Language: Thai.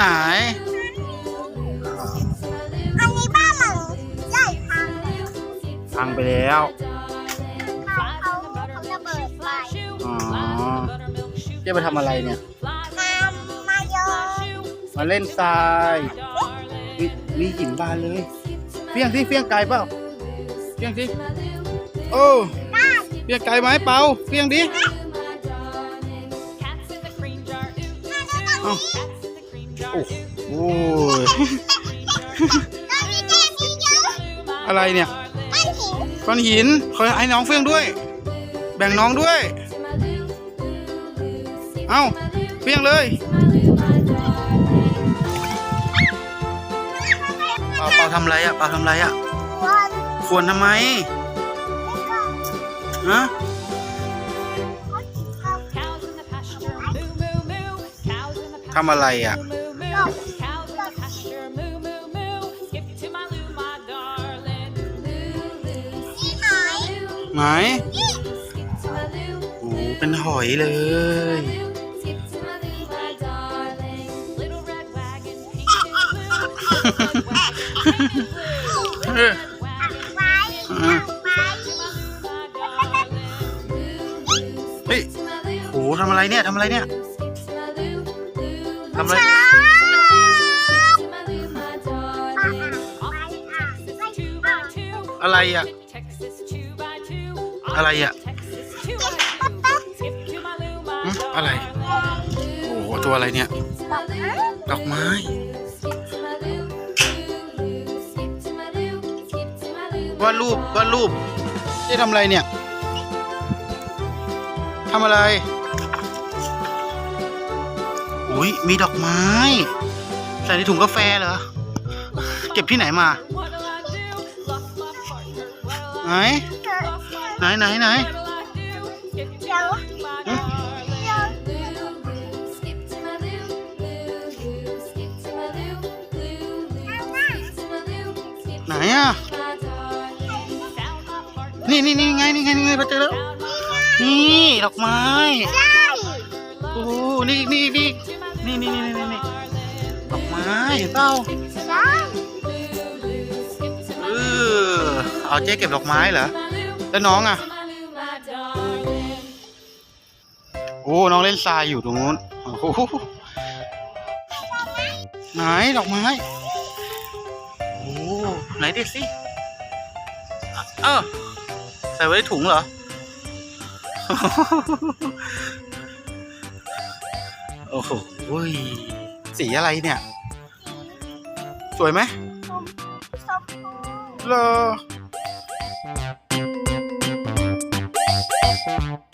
ไหน อันนี้บ้านหลังใหญ่พังพังไปแล้วเขาเขาเขาระเบิดไปอ๋อเจะไปทำอะไรเนี่ยมามาโยนมาเล่นทรายมีมีหินบานเลยเฟี้ยงสิเฟี้ยงไกลเปล่าเฟี้ยงสิโอ้เฟี้ยงไกลไหมเปล่าเฟี้ยงดิเอ้า โอ้โหอะไรเนี่ยไม่หินก้อนหินขอให้น้องเฟี้ยงด้วย แบ่งน้องด้วย เอ้าเฟี้ยงเลยเปล่าเปลาทำไรอะเปล่าทำไรอะควรทำไมฮะทำอะไรอะ Cows in the pasture, moo, moo, moo. Skip to my loo, my darling. Moo, moo, skip to my loo. ไหม Skip to my loo, โอ้โห loo. เป็นหอยเลย Skip to my loo, my darling. Little red wagon, pink and blue. Little red wagon, pink and blue. Little red wagon, pink and blue. เฮ้ย โอ้โหทำอะไรเนี่ยทำอะไรเนี่ย ทำอะไร อะไรอะ อะไรอะหึอะไร โอ้โห ตัวอะไรเนี่ย ดอกไม้ วาดรูป วาดรูปจะทำอะไรเนี่ย ทำอะไร อุ้ยมีดอกไม้ ใส่ในถุงกาแฟเหรอ เก็บที่ไหนมา ไหน ไหนไหนไหนไหนอะ นี่นี่นี่ไงนี่ไงนี่ไงพอเจอแล้ว นี่ดอกไม้โอ้นี่นี่นี่นี่นี่นี่นี่ดอกไม้เฒ่า เอาเจ๊เก็บดอกไม้เหรอ แล้วน้องอะ โอ้น้องเล่นทรายอยู่ตรงนู้นโอ้โหไหนดอกไม้ โอ้ไหนดิสิ เออใส่ไว้ในถุงเหรอ โอ้โหสีอะไรเนี่ย สวยไหมช Thank you.